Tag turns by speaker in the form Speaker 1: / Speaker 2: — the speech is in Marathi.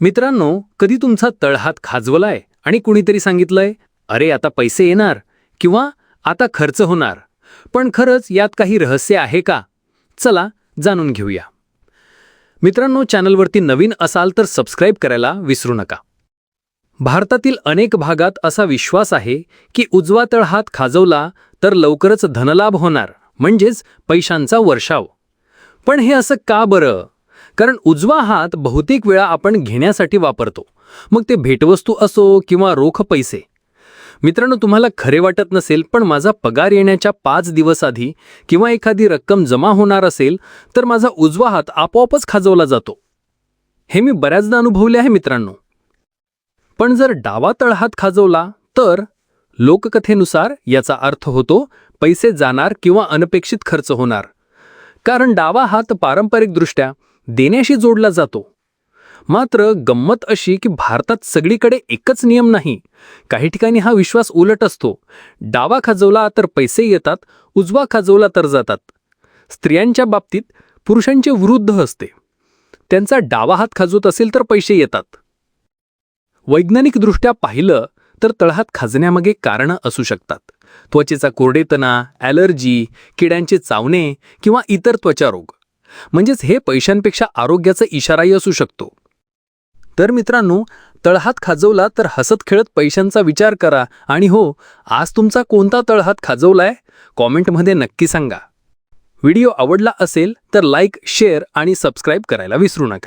Speaker 1: मित्रांनो कधी तुमचा तळहात खाजवलाय आणि कुणीतरी सांगितलंय अरे आता पैसे येणार किंवा आता खर्च होणार पण खरंच यात काही रहस्य आहे का? चला जाणून घेऊया. मित्रांनो चॅनलवरती नवीन असाल तर सबस्क्राईब करायला विसरू नका. भारतातील अनेक भागात असा विश्वास आहे की उजवा तळहात खाजवला तर लवकरच धनलाभ होणार म्हणजेच पैशांचा वर्षाव. पण हे असं का बरं? कारण उजवा हात बहुतेक वेळा आपण घेण्यासाठी वापरतो. मग ते भेटवस्तू असो किंवा रोख पैसे. मित्रांनो तुम्हाला खरे वाटत नसेल पण माझा पगार येण्याच्या पाच दिवस आधी किंवा एखादी रक्कम जमा होणार असेल तर माझा उजवा हात आपोआपच खाजवला जातो. हे मी बऱ्याचदा अनुभवले आहे मित्रांनो. पण जर डावा तळहात खाजवला तर लोककथेनुसार याचा अर्थ होतो पैसे जाणार किंवा अनपेक्षित खर्च होणार. कारण डावा हात पारंपरिकदृष्ट्या देण्याशी जोडला जातो. मात्र गंमत अशी की भारतात सगळीकडे एकच नियम नाही. काही ठिकाणी हा विश्वास उलट असतो. डावा खाजवला तर पैसे येतात उजवा खाजवला तर जातात. स्त्रियांच्या बाबतीत पुरुषांचे विरुद्ध असते. त्यांचा डावा हात खाजवत असेल तर पैसे येतात. वैज्ञानिकदृष्ट्या पाहिलं तर तळहात खाजण्यामागे कारणं असू शकतात. त्वचेचा कोरडेतना ॲलर्जी किड्यांचे चावणे किंवा इतर त्वचारोग. म्हणजेच हे पैशांपेक्षा आरोग्याचा इशाराही असू शकतो. तर मित्रांनो तळहात खाजवला तर हसत खेळत पैशांचा विचार करा आणि हो आज तुमचा कोणता तळहात खाजवलाय? कॉमेंटमध्ये नक्की सांगा. व्हिडिओ आवडला असेल तर लाईक शेअर आणि सबस्क्राईब करायला विसरू नका.